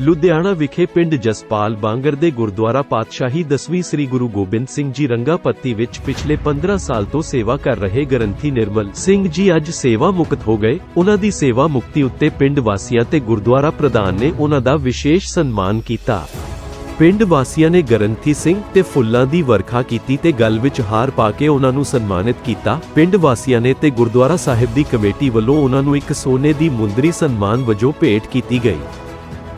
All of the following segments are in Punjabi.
ਲੁਧਿਆਣਾ ਵਿਖੇ ਪਿੰਡ ਜਸਪਾਲ ਬਾਂਗਰ ਦੇ ਗੁਰਦੁਆਰਾ ਪਾਤਸ਼ਾਹੀ ਦਸਵੀਂ ਸ੍ਰੀ ਗੁਰੂ ਗੋਬਿੰਦ ਸਿੰਘ ਜੀ ਰੰਗਾ ਰੰਗਾਪੱਤੀ ਵਿੱਚ ਪਿਛਲੇ 15 ਸਾਲ ਤੋਂ ਸੇਵਾ ਕਰ ਰਹੇ ਗ੍ਰੰਥੀ ਨਿਰਮਲ ਸਿੰਘ ਜੀ ਅੱਜ ਸੇਵਾ ਮੁਕਤ ਹੋ ਗਏ। ਉਹਨਾਂ ਦੀ ਸੇਵਾ ਮੁਕਤੀ ਉੱਤੇ ਪਿੰਡ ਵਾਸੀਆਂ ਤੇ ਗੁਰਦੁਆਰਾ ਪ੍ਰਧਾਨ ਨੇ ਉਹਨਾਂ ਦਾ ਵਿਸ਼ੇਸ਼ ਸਨਮਾਨ ਕੀਤਾ। ਪਿੰਡ ਵਾਸੀਆਂ ਨੇ ਗਰੰਥੀ ਸਿੰਘ ਤੇ ਫੁੱਲਾਂ ਦੀ ਵਰਖਾ ਕੀਤੀ ਤੇ ਗੱਲ ਵਿੱਚ ਹਾਰ ਪਾ ਕੇ ਉਹਨਾਂ ਨੂੰ ਸਨਮਾਨਿਤ ਕੀਤਾ। ਪਿੰਡ ਵਾਸੀਆਂ ਨੇ ਤੇ ਗੁਰਦੁਆਰਾ ਸਾਹਿਬ ਦੀ ਕਮੇਟੀ ਵੱਲੋਂ ਉਹਨਾਂ ਨੂੰ ਇੱਕ ਸੋਨੇ ਦੀ ਮੁੰਦਰੀ ਸਨਮਾਨ ਵਜੋਂ ਭੇਟ ਕੀਤੀ ਗਈ।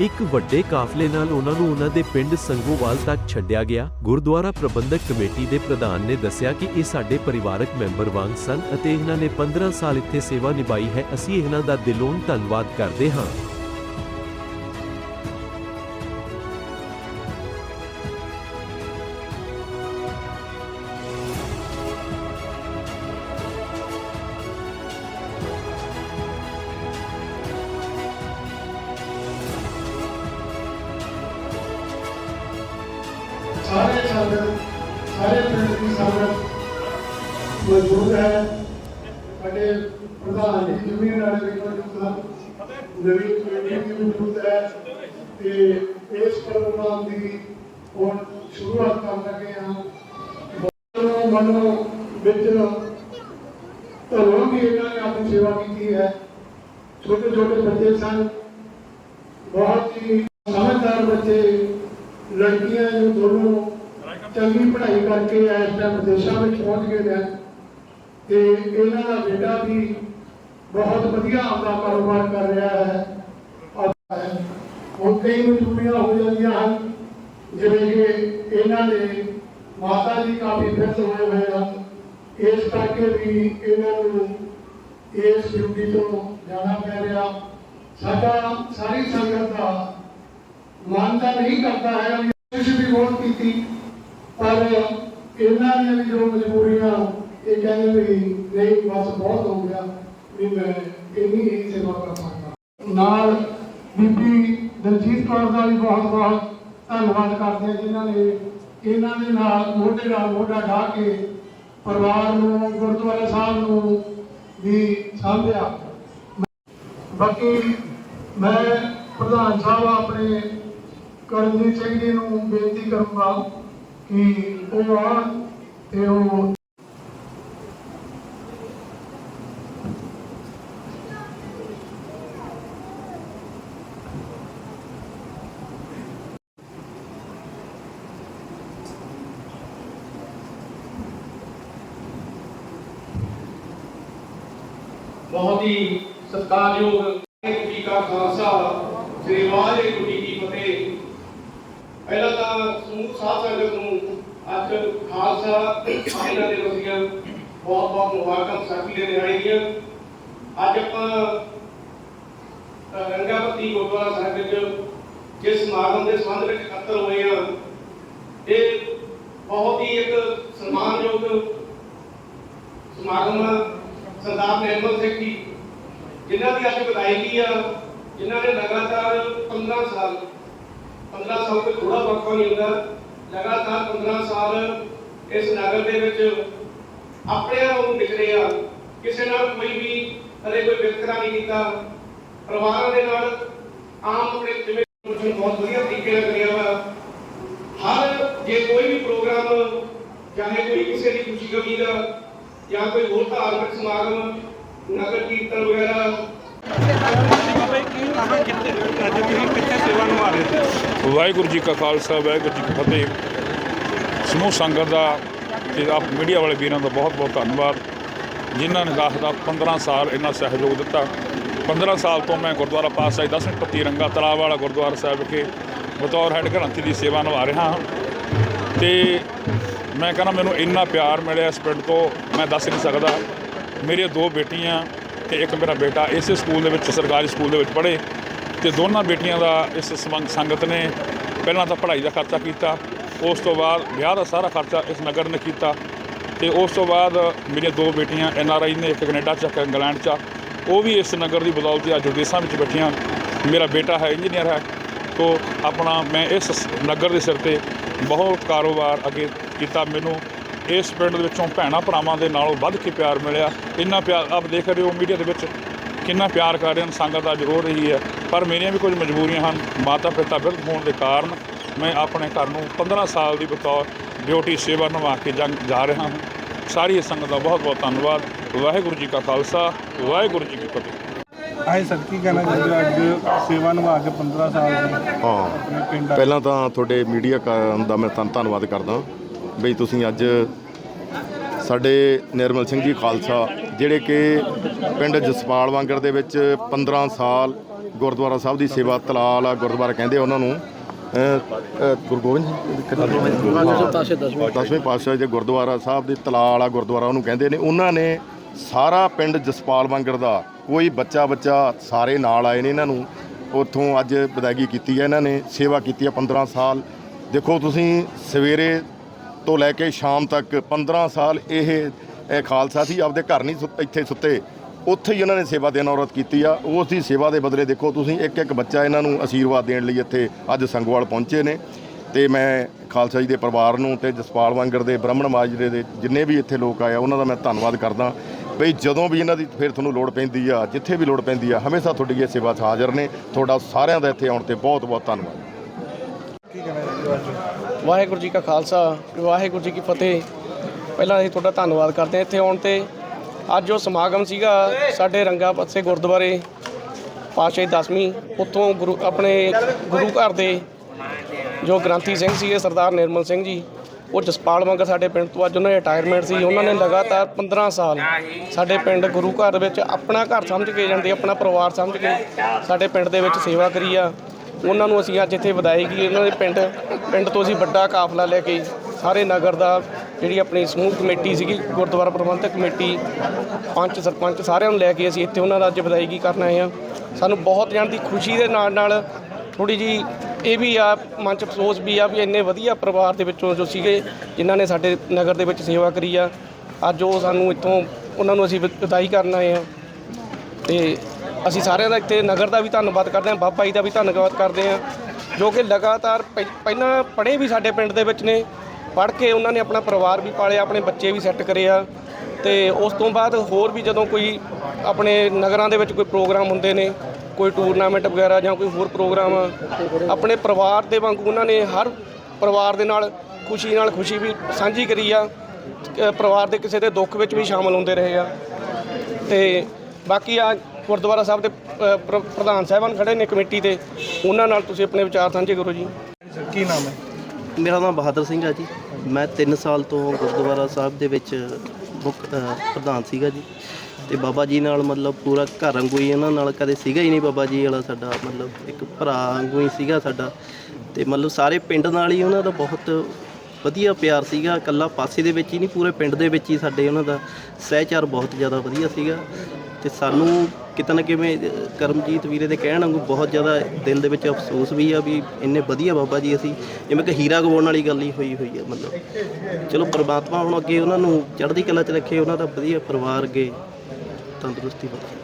ਇੱਕ ਵੱਡੇ ਕਾਫਲੇ ਨਾਲ ਉਹਨਾਂ ਨੂੰ ਉਹਨਾਂ ਦੇ ਪਿੰਡ ਸੰਗੋਵਾਲ ਤੱਕ ਛੱਡਿਆ ਗਿਆ। ਗੁਰਦੁਆਰਾ ਪ੍ਰਬੰਧਕ ਕਮੇਟੀ ਦੇ ਪ੍ਰਧਾਨ ਨੇ ਦੱਸਿਆ ਕਿ ਇਹ ਸਾਡੇ ਪਰਿਵਾਰਕ ਮੈਂਬਰ ਵਾਂਗ ਸਨ ਅਤੇ ਇਹਨਾਂ ਨੇ 15 ਸਾਲ ਇੱਥੇ ਸੇਵਾ ਨਿਭਾਈ ਹੈ। ਅਸੀਂ ਇਹਨਾਂ ਦਾ ਦਿਲੋਂ ਧੰਨਵਾਦ ਕਰਦੇ ਹਾਂ। ਸਾਰੇ ਸੰਗਤ ਸਾਰੇ ਪਿੰਡ ਦੀ ਸੰਗਤ ਮੌਜੂਦ ਹੈ। ਸਾਡੇ ਪ੍ਰਧਾਨ ਜੀ ਜ਼ਮੀਨ ਵਾਲੇ ਵੀ ਮੌਜੂਦ ਹਨ। ਨਵੀਂ ਕਮੇਟੀ ਵੀ ਮੌਜੂਦ ਹੈ ਤੇ ਇਸ ਪ੍ਰੋਗਰਾਮ ਦੀ ਹੁਣ ਸ਼ੁਰੂਆਤ ਕਰਨ ਲੱਗੇ ਹਾਂ। ਮਨੋਂ ਵਿੱਚ ਧਰੋਂ ਵੀ ਇਹਨਾਂ ਨੇ ਆਪਣੀ ਸੇਵਾ ਕੀਤੀ ਹੈ। ਛੋਟੇ ਛੋਟੇ ਬੱਚੇ ਸਨ। ਬਹੁਤ ਹੀ ਸਮਝਦਾਰ ਬੱਚੇ ਲੜਕੀਆਂ ਨੂੰ ਦੋਨੋਂ ਚੰਗੀ ਪੜ੍ਹਾਈ ਕਰਕੇ ਇਸ ਟਾਈਮ ਵਿਦੇਸ਼ਾਂ ਵਿੱਚ ਪਹੁੰਚ ਗਏ ਨੇ। ਤੇ ਇਹਨਾਂ ਦਾ ਬੇਟਾ ਵੀ ਬਹੁਤ ਵਧੀਆ ਆਪਣਾ ਕਾਰੋਬਾਰ ਕਰ ਰਿਹਾ ਹੈ। ਹੁਣ ਕਈ ਮਜਬੂਰੀਆਂ ਹੋ ਜਾਂਦੀਆਂ ਹਨ। ਜਿਵੇਂ ਕਿ ਇਹਨਾਂ ਦੇ ਮਾਤਾ ਜੀ ਕਾਫੀ ਫਿੱਟ ਹੋਏ ਹੋਏ ਹਨ ਇਸ ਕਰਕੇ ਵੀ ਇਹਨਾਂ ਨੂੰ ਇਸ ਡਿਊਟੀ ਤੋਂ ਜਾਣਾ ਪੈ ਰਿਹਾ। ਸਾਡਾ ਸਾਰੀ ਸੰਗਤ ਦਾ ਮਨ ਨਹੀਂ ਕਰਦਾ ਹੈ ਵੀ ਵੀ ਵੋਟ ਕੀਤੀ। ਪਰ ਇਹਨਾਂ ਦੀਆਂ ਵੀ ਜੋ ਮਜਬੂਰੀਆਂ, ਇਹ ਕਹਿੰਦੇ ਵੀ ਨਹੀਂ, ਬਸ ਬਹੁਤ ਹੋ ਗਿਆ ਵੀ ਮੈਂ ਇੰਨੀ ਹੀ ਸੇਵਾ ਕਰ ਸਕਦਾ। ਨਾਲ ਬੀਬੀ ਦਲਜੀਤ ਕੌਰ ਦਾ ਵੀ ਬਹੁਤ ਬਹੁਤ ਧੰਨਵਾਦ ਕਰਦੇ ਹਾਂ ਜਿਨ੍ਹਾਂ ਨੇ ਇਹਨਾਂ ਦੇ ਨਾਲ ਮੋਢੇ ਨਾਲ ਮੋਢਾ ਢਾ ਕੇ ਪਰਿਵਾਰ ਨੂੰ, ਗੁਰਦੁਆਰਾ ਸਾਹਿਬ ਨੂੰ ਵੀ ਸਾਂਭਿਆ। ਬਾਕੀ ਮੈਂ ਪ੍ਰਧਾਨ ਸਾਹਿਬ ਆਪਣੇ ਕਰਨਜੀਤ ਸਿੰਘ ਜੀ ਨੂੰ ਬੇਨਤੀ ਕਰੂੰਗਾ ਕਿ ਉਹ ਆਉਣ ਤੇ ਉਹ ਬਹੁਤ ਹੀ ਸਤਿਕਾਰਯੋਗ ਜੀ ਕਾ ਖਾਲਸਾ, ਸ੍ਰੀ ਵਾਹਿਗੁਰੂ ਪਹਿਲਾਂ ਤਾਂ ਸਮੂਹ ਸਾਧ ਸੰਗਤ ਨੂੰ ਅੱਜ ਖਾਲਸਾ ਇਹਨਾਂ ਦੇ ਵਸੀਆਂ ਬਹੁਤ ਬਹੁਤ ਮੁਬਾਰਕਾਂ ਸਾਖੀ ਦੇ ਦਿਹਾੜੇ ਅੱਜ ਆਪਾਂ ਰੰਗਾਪਤੀ ਗੁਰਦੁਆਰਾ ਸਾਹਿਬ ਵਿੱਚ ਜਿਸ ਸਮਾਗਮ ਦੇ ਸੰਬੰਧ ਵਿੱਚ ਇਕੱਤਰ ਹੋਏ ਆ ਇਹ ਬਹੁਤ ਹੀ ਇੱਕ ਸਨਮਾਨਯੋਗ ਸਮਾਗਮ ਆ। ਸਰਦਾਰ ਨਿਰਮਲ ਸਿੰਘ ਜੀ, ਜਿਨ੍ਹਾਂ ਦੀ ਅੱਜ ਵਿਦਾਇਗੀ ਆ, ਜਿਨ੍ਹਾਂ ਨੇ ਲਗਾਤਾਰ 15 ਸਾਲ 15 ਸਾਲ ਤੋਂ ਥੋੜਾ ਵਕਤ ਨਹੀਂ ਹੁੰਦਾ। ਲਗਾਤਾਰ 15 ਸਾਲ ਇਸ ਨਗਰ ਦੇ ਵਿੱਚ ਆਪਣੇ ਨੂੰ ਵਿਚਰੇ ਆ। ਕਿਸੇ ਨਾਲ ਕੋਈ ਵੀ ਕਦੇ ਕੋਈ ਵਿਤਕਰਾ ਨਹੀਂ ਕੀਤਾ। ਪਰਿਵਾਰਾਂ ਦੇ ਨਾਲ ਆਮ ਆਪਣੇ ਜਿਵੇਂ ਬਹੁਤ ਵਧੀਆ ਤਰੀਕੇ ਨਾਲ ਕਰਿਆ ਵਾ। ਹਰ ਜੇ ਕੋਈ ਵੀ ਪ੍ਰੋਗਰਾਮ, ਚਾਹੇ ਕੋਈ ਕਿਸੇ ਦੀ ਖੁਸ਼ੀ ਗਮੀ ਦਾ, ਜਾਂ ਕੋਈ ਹੋਰ ਧਾਰਮਿਕ ਸਮਾਗਮ, ਨਗਰ ਕੀਰਤਨ ਵਗੈਰਾ। ਵਾਹਿਗੁਰੂ ਜੀ ਕਾ ਖਾਲਸਾ, ਵਾਹਿਗੁਰੂ ਜੀ ਕੀ ਫਤਿਹ। ਸਮੂਹ ਸੰਗਤ ਦਾ ਤੇ ਆਪ ਮੀਡੀਆ ਵਾਲੇ ਵੀਰਾਂ ਦਾ ਬਹੁਤ ਬਹੁਤ ਧੰਨਵਾਦ। ਜਿਨ੍ਹਾਂ ਨੇ ਦਾਸ ਦਾ 15 ਸਾਲ ਇੰਨਾ ਸਹਿਯੋਗ ਦਿੱਤਾ। 15 ਸਾਲ ਤੋਂ ਮੈਂ ਗੁਰਦੁਆਰਾ ਪਾਤਸ਼ਾਹੀ ਦਸਵੇਂ ਪੱਤੀ ਰੰਗਾ ਤਲਾਬ ਵਾਲਾ ਗੁਰਦੁਆਰਾ ਸਾਹਿਬ ਵਿਖੇ ਬਤੌਰ ਹੈੱਡ ਗ੍ਰੰਥੀ ਦੀ ਸੇਵਾ ਨਿਭਾ ਰਿਹਾ ਹਾਂ। ਤੇ ਮੈਂ ਕਹਿੰਦਾ ਮੈਨੂੰ ਇੰਨਾ ਪਿਆਰ ਮਿਲਿਆ ਇਸ ਪਿੰਡ ਤੋਂ, ਮੈਂ ਦੱਸ ਨਹੀਂ ਸਕਦਾ। ਮੇਰੀਆਂ ਦੋ ਬੇਟੀਆਂ ਤੇ ਇੱਕ ਮੇਰਾ ਬੇਟਾ ਇਸੇ ਸਕੂਲ ਦੇ ਵਿੱਚ, ਸਰਕਾਰੀ ਸਕੂਲ ਦੇ ਵਿੱਚ ਪੜ੍ਹੇ। ਤੇ ਦੋਨਾਂ ਬੇਟੀਆਂ ਦਾ ਇਸ ਸੰਬੰਧ ਸੰਗਤ ਨੇ ਪਹਿਲਾਂ ਤਾਂ ਪੜ੍ਹਾਈ ਦਾ ਖਰਚਾ ਕੀਤਾ, ਉਸ ਤੋਂ ਬਾਅਦ ਵਿਆਹ ਦਾ ਸਾਰਾ ਖਰਚਾ ਇਸ ਨਗਰ ਨੇ ਕੀਤਾ ਤੇ ਉਸ ਤੋਂ ਬਾਅਦ ਮੇਰੀਆਂ ਦੋ ਬੇਟੀਆਂ ਐਨ ਆਰ ਆਈ ਨੇ, ਇੱਕ ਕੈਨੇਡਾ ਚ, ਇੱਕ ਇੰਗਲੈਂਡ ਚ। ਆ। ਉਹ ਵੀ ਇਸ ਨਗਰ ਦੀ ਬਦੌਲਤ ਅੱਜ ਵਿਦੇਸ਼ਾਂ ਵਿੱਚ ਬੈਠੀਆਂ। ਮੇਰਾ ਬੇਟਾ ਹੈ, ਇੰਜੀਨੀਅਰ ਹੈ। ਤੋ ਆਪਣਾ ਮੈਂ ਇਸ ਸ- ਨਗਰ ਦੇ ਸਿਰ ਤੇ ਬਹੁਤ ਕਾਰੋਬਾਰ ਅੱਗੇ ਕੀਤਾ। ਮੈਨੂੰ ਇਸ ਪਿੰਡ ਦੇ ਵਿੱਚੋਂ ਭੈਣਾ ਭਰਾਵਾਂ ਦੇ ਨਾਲੋਂ ਵੱਧ ਕੇ ਪਿਆਰ ਮਿਲਿਆ। ਇੰਨਾ ਪਿਆਰ, ਆਪ ਦੇਖ ਰਹੇ ਹੋ ਮੀਡੀਆ ਦੇ ਵਿੱਚ ਕਿੰਨਾ ਪਿਆਰ ਕਰ ਰਹੇ ਹਨ ਸੰਗਤ ਦਾ ਜ਼ਰੂਰ ਰਹੀ ਹੈ ਪਰ ਮੇਰੀਆਂ ਵੀ ਕੁਝ ਮਜਬੂਰੀਆਂ ਹਨ। ਮਾਤਾ ਪਿਤਾ ਬਿਰਧ ਹੋਣ ਦੇ ਕਾਰਨ ਮੈਂ ਆਪਣੇ ਘਰ ਨੂੰ 15 ਸਾਲ ਦੀ ਬਤੌਰ ਡਿਊਟੀ ਸੇਵਾ ਨਿਭਾ ਕੇ ਜੰਗ ਜਾ ਰਿਹਾ ਹਾਂ। ਸਾਰੀ ਸੰਗਤ ਦਾ ਬਹੁਤ ਬਹੁਤ ਧੰਨਵਾਦ। ਵਾਹਿਗੁਰੂ ਜੀ ਕਾ ਖਾਲਸਾ ਵਾਹਿਗੁਰੂ ਜੀ ਕੀ ਫਤਿਹ। ਆਏ ਸਰ ਕੀ ਕਹਿਣਾ ਚਾਹੁੰਦੇ ਹੋ? ਅੱਜ ਸੇਵਾ ਨਿਭਾ ਕੇ 15 ਸਾਲ ਦੀ ਹਾਂ। ਪਹਿਲਾਂ ਤਾਂ ਤੁਹਾਡੇ ਮੀਡੀਆ ਕ- ਦਾ ਮੈਂ ਧੰਨ ਧੰਨਵਾਦ ਕਰਦਾ। ਬਈ ਤੁਸੀਂ ਅੱਜ ਸਾਡੇ ਨਿਰਮਲ ਸਿੰਘ ਜੀ ਖਾਲਸਾ ਜਿਹੜੇ ਕਿ ਪਿੰਡ ਜਸਪਾਲ ਵਾਂਗਰ ਦੇ ਵਿੱਚ 15 ਸਾਲ ਗੁਰਦੁਆਰਾ ਸਾਹਿਬ ਦੀ ਸੇਵਾ ਤਲਾਲ ਆ ਗੁਰਦੁਆਰਾ ਕਹਿੰਦੇ ਉਹਨਾਂ ਨੂੰ। ਗੁਰੂ ਗੋਬਿੰਦ ਸਿੰਘ ਦਸਵੇਂ ਪਾਤਸ਼ਾਹ ਦੇ ਗੁਰਦੁਆਰਾ ਸਾਹਿਬ ਦੇ ਤਲਾਲ ਆ ਗੁਰਦੁਆਰਾ ਉਹਨੂੰ ਕਹਿੰਦੇ ਨੇ। ਉਹਨਾਂ ਨੇ ਸਾਰਾ ਪਿੰਡ ਜਸਪਾਲ ਵਾਂਗਰ ਦਾ ਕੋਈ ਬੱਚਾ ਬੱਚਾ ਸਾਰੇ ਨਾਲ ਆਏ ਨੇ ਇਹਨਾਂ ਨੂੰ। ਉੱਥੋਂ ਅੱਜ ਵਿਦਾਇਗੀ ਕੀਤੀ ਹੈ ਇਹਨਾਂ ਨੇ ਸੇਵਾ ਕੀਤੀ ਹੈ 15 ਸਾਲ। ਦੇਖੋ ਤੁਸੀਂ ਸਵੇਰੇ ਤੋਂ ਲੈ ਕੇ ਸ਼ਾਮ ਤੱਕ 15 ਸਾਲ ਇਹ ਇਹ ਖਾਲਸਾ ਸੀ, ਆਪਦੇ ਘਰ ਨਹੀਂ ਸੁੱਤ- ਇੱਥੇ ਸੁੱਤੇ। ਉੱਥੇ ਹੀ ਉਹਨਾਂ ਨੇ ਸੇਵਾ ਦੇਣ ਔਰਤ ਕੀਤੀ ਆ। ਉਸ ਦੀ ਸੇਵਾ ਦੇ ਬਦਲੇ ਦੇਖੋ, ਤੁਸੀਂ ਇੱਕ ਇੱਕ ਬੱਚਾ ਇਹਨਾਂ ਨੂੰ ਅਸ਼ੀਰਵਾਦ ਦੇਣ ਲਈ ਇੱਥੇ ਅੱਜ ਸੰਗਵਾਲ ਪਹੁੰਚੇ ਨੇ। ਤੇ ਮੈਂ ਖਾਲਸਾ ਜੀ ਦੇ ਪਰਿਵਾਰ ਨੂੰ ਤੇ ਜਸਪਾਲ ਵਾਂਗਰ ਦੇ, ਬ੍ਰਾਹਮਣ ਮਾਜਰੇ ਦੇ ਜਿੰਨੇ ਵੀ ਇੱਥੇ ਲੋਕ ਆਏ ਆ, ਉਹਨਾਂ ਦਾ ਮੈਂ ਧੰਨਵਾਦ ਕਰਦਾ। ਬਈ ਜਦੋਂ ਵੀ ਇਹਨਾਂ ਦੀ ਫਿਰ ਤੁਹਾਨੂੰ ਲੋੜ ਪੈਂਦੀ ਆ, ਜਿੱਥੇ ਵੀ ਲੋੜ ਪੈਂਦੀ ਆ, ਹਮੇਸ਼ਾ ਤੁਹਾਡੀ ਇਹ ਸੇਵਾ 'ਚ ਹਾਜ਼ਰ ਨੇ। ਤੁਹਾਡਾ ਸਾਰਿਆਂ ਦਾ ਇੱਥੇ ਆਉਣ ਤੇ ਬਹੁਤ ਬਹੁਤ ਧੰਨਵਾਦ ਵਾਹਿਗੁਰੂ ਜੀ ਕਾ ਖਾਲਸਾ, ਵਾਹਿਗੁਰੂ ਜੀ ਕੀ ਫਤਿਹ। ਪਹਿਲਾਂ ਅਸੀਂ ਤੁਹਾਡਾ ਧੰਨਵਾਦ ਕਰਦੇ ਹਾਂ ਇੱਥੇ ਆਉਣ ਤੇ। ਅੱਜ ਜੋ ਸਮਾਗਮ ਸੀਗਾ ਸਾਡੇ ਰੰਗਾ ਪਾਸੇ ਗੁਰਦੁਆਰੇ, ਪਾਤਸ਼ਾਹੀ ਦਸਵੀਂ, ਉੱਥੋਂ ਗੁਰੂ, ਆਪਣੇ ਗੁਰੂ ਘਰ ਦੇ ਜੋ ਗ੍ਰੰਥੀ ਸਿੰਘ ਸੀਗੇ, ਸਰਦਾਰ ਨਿਰਮਲ ਸਿੰਘ ਜੀ, ਉਹ ਜਸਪਾਲ ਵਾਂਗਰ ਸਾਡੇ ਪਿੰਡ ਤੋਂ ਅੱਜ ਉਹਨਾਂ ਦੀ ਰਿਟਾਇਰਮੈਂਟ ਸੀ। ਉਹਨਾਂ ਨੇ ਲਗਾਤਾਰ 15 ਸਾਲ ਸਾਡੇ ਪਿੰਡ ਗੁਰੂ ਘਰ ਵਿੱਚ ਆਪਣਾ ਘਰ ਸਮਝ ਕੇ ਜਾਂਦੇ ਆਪਣਾ ਪਰਿਵਾਰ ਸਮਝ ਕੇ ਸਾਡੇ ਪਿੰਡ ਦੇ ਵਿੱਚ ਸੇਵਾ ਕਰੀ ਆ। ਉਹਨਾਂ ਨੂੰ ਅਸੀਂ ਅੱਜ ਇੱਥੇ ਵਧਾਏਗੀ ਉਹਨਾਂ ਦੇ ਪਿੰਡ ਪਿੰਡ ਤੋਂ ਅਸੀਂ ਵੱਡਾ ਕਾਫਲਾ ਲੈ ਕੇ ਸਾਰੇ ਨਗਰ ਦਾ ਜਿਹੜੀ ਆਪਣੀ ਸਮੂਹ ਕਮੇਟੀ ਸੀਗੀ, ਗੁਰਦੁਆਰਾ ਪ੍ਰਬੰਧਕ ਕਮੇਟੀ, ਪੰਚ ਸਰਪੰਚ ਸਾਰਿਆਂ ਨੂੰ ਲੈ ਕੇ ਅਸੀਂ ਇੱਥੇ ਉਹਨਾਂ ਦਾ ਅੱਜ ਵਧਾਈਗੀ ਕਰਨ ਆਏ ਆ ਸਾਨੂੰ ਬਹੁਤ ਜਾਣ ਦੀ ਖੁਸ਼ੀ ਦੇ ਨਾਲ ਨਾਲ ਥੋੜੀ ਜੀ ਇਹ ਵੀ ਆ, ਮਨ 'ਚ ਅਫਸੋਸ ਵੀ ਆ ਵੀ ਇੰਨੇ ਵਧੀਆ ਪਰਿਵਾਰ ਦੇ ਵਿੱਚੋਂ ਜੋ ਸੀਗੇ, ਜਿਨ੍ਹਾਂ ਨੇ ਸਾਡੇ ਨਗਰ ਦੇ ਵਿੱਚ ਸੇਵਾ ਕਰੀ ਆ। ਅੱਜ ਉਹ ਸਾਨੂੰ ਇੱਥੋਂ ਉਹਨਾਂ ਨੂੰ ਅਸੀਂ ਵਿਦਾਈ ਕਰਨ ਆਏ ਆ ਤੇ ਅਸੀਂ ਸਾਰਿਆਂ ਦਾ ਇੱਥੇ ਨਗਰ ਦਾ ਵੀ ਧੰਨਵਾਦ ਕਰਦੇ ਹਾਂ ਬਾਬਾ ਜੀ ਦਾ ਵੀ ਧੰਨਵਾਦ ਕਰਦੇ ਹਾਂ ਜੋ ਕਿ ਲਗਾਤਾਰ ਪਹਿ- ਪਹਿਲਾਂ ਪੜ੍ਹੇ ਵੀ ਸਾਡੇ ਪਿੰਡ ਦੇ ਵਿੱਚ ਨੇ ਪੜ੍ਹ ਕੇ ਉਹਨਾਂ ਨੇ ਆਪਣਾ ਪਰਿਵਾਰ ਵੀ ਪਾਲਿਆ ਆਪਣੇ ਬੱਚੇ ਵੀ ਸੈੱਟ ਕਰੇ ਆ ਤੇ ਉਸ ਤੋਂ ਬਾਅਦ ਹੋਰ ਵੀ ਜਦੋਂ ਕੋਈ ਆਪਣੇ ਨਗਰਾਂ ਦੇ ਵਿੱਚ ਕੋਈ ਪ੍ਰੋਗਰਾਮ ਹੁੰਦੇ ਨੇ ਕੋਈ ਟੂਰਨਾਮੈਂਟ ਵਗੈਰਾ ਜਾਂ ਕੋਈ ਹੋਰ ਪ੍ਰੋਗਰਾਮ ਆ ਆਪਣੇ ਪਰਿਵਾਰ ਦੇ ਵਾਂਗੂ ਉਹਨਾਂ ਨੇ ਹਰ ਪਰਿਵਾਰ ਦੇ ਨਾਲ ਖੁਸ਼ੀ ਨਾਲ ਖੁਸ਼ੀ ਵੀ ਸਾਂਝੀ ਕਰੀ ਆ ਅ, ਪਰਿਵਾਰ ਦੇ ਕਿਸੇ ਦੇ ਦੁੱਖ ਵਿੱਚ ਵੀ ਸ਼ਾਮਲ ਹੁੰਦੇ ਰਹੇ ਆ ਤੇ ਬਾਕੀ ਆ ਗੁਰਦੁਆਰਾ ਸਾਹਿਬ ਦੇ ਅ, ਪ੍ਰ- ਪ੍ਰਧਾਨ ਸਾਹਿਬਾਨ ਖੜੇ ਨੇ ਕਮੇਟੀ ਤੇ। ਉਹਨਾਂ ਨਾਲ ਤੁਸੀਂ ਆਪਣੇ ਵਿਚਾਰ ਸਾਂਝੇ ਕਰੋ ਜੀ। ਸਰ ਕੀ ਨਾਮ ਹੈ? ਮੇਰਾ ਨਾਮ ਬਹਾਦਰ ਸਿੰਘ ਆ ਜੀ। ਮੈਂ 3 ਸਾਲ ਤੋਂ ਗੁਰਦੁਆਰਾ ਸਾਹਿਬ ਦੇ ਵਿੱਚ ਮੁੱਖ ਅ, ਪ੍ਰਧਾਨ ਸੀਗਾ ਜੀ। ਤੇ ਬਾਬਾ ਜੀ ਨਾਲ ਮਤਲਬ ਪੂਰਾ ਘਰ ਵਾਂਗੂ ਹੀ ਇਹਨਾਂ ਨਾਲ ਕਦੇ ਸੀਗਾ ਹੀ ਨਹੀਂ ਬਾਬਾ ਜੀ ਵਾਲਾ ਸਾਡਾ। ਮਤਲਬ ਇੱਕ ਭਰਾ ਵਾਂਗੂ ਹੀ ਸੀਗਾ ਸਾਡਾ। ਤੇ ਮਤਲਬ ਸਾਰੇ ਪਿੰਡ ਨਾਲ ਹੀ ਉਹਨਾਂ ਦਾ ਬਹੁਤ ਵਧੀਆ ਪਿਆਰ ਸੀਗਾ। ਇਕੱਲਾ ਪਾਸੇ ਦੇ ਵਿੱਚ ਹੀ ਨਹੀਂ ਪੂਰੇ ਪਿੰਡ ਦੇ ਵਿੱਚ ਹੀ ਸਾਡੇ ਉਹਨਾਂ ਦਾ ਸਹਿਚਾਰ ਬਹੁਤ ਜ਼ਿਆਦਾ ਵਧੀਆ ਸੀਗਾ। ਤੇ ਸਾਨੂੰ ਕਿਤੇ ਨਾ ਕਿਵੇਂ ਕਰਮਜੀਤ ਵੀਰੇ ਦੇ ਕਹਿਣ ਵਾਂਗੂ ਬਹੁਤ ਜ਼ਿਆਦਾ ਦਿਲ ਦੇ ਵਿੱਚ ਅਫਸੋਸ ਵੀ ਆ ਵੀ ਇੰਨੇ ਵਧੀਆ ਬਾਬਾ ਜੀ ਅਸੀਂ, ਜਿਵੇਂ ਕਿ ਹੀਰਾ ਗਵਾਉਣ ਵਾਲੀ ਗੱਲ ਹੀ ਹੋਈ ਹੋਈ ਆ, ਮਤਲਬ। ਚਲੋ ਪ੍ਰਮਾਤਮਾ ਹੁਣ ਅੱਗੇ ਉਹਨਾਂ ਨੂੰ ਚੜ੍ਹਦੀ ਕਲਾ 'ਚ ਰੱਖੇ, ਉਹਨਾਂ ਦਾ ਵਧੀਆ ਪਰਿਵਾਰ ਅੱਗੇ ਤੰਦਰੁਸਤੀ ਬਖਸ਼ੇ।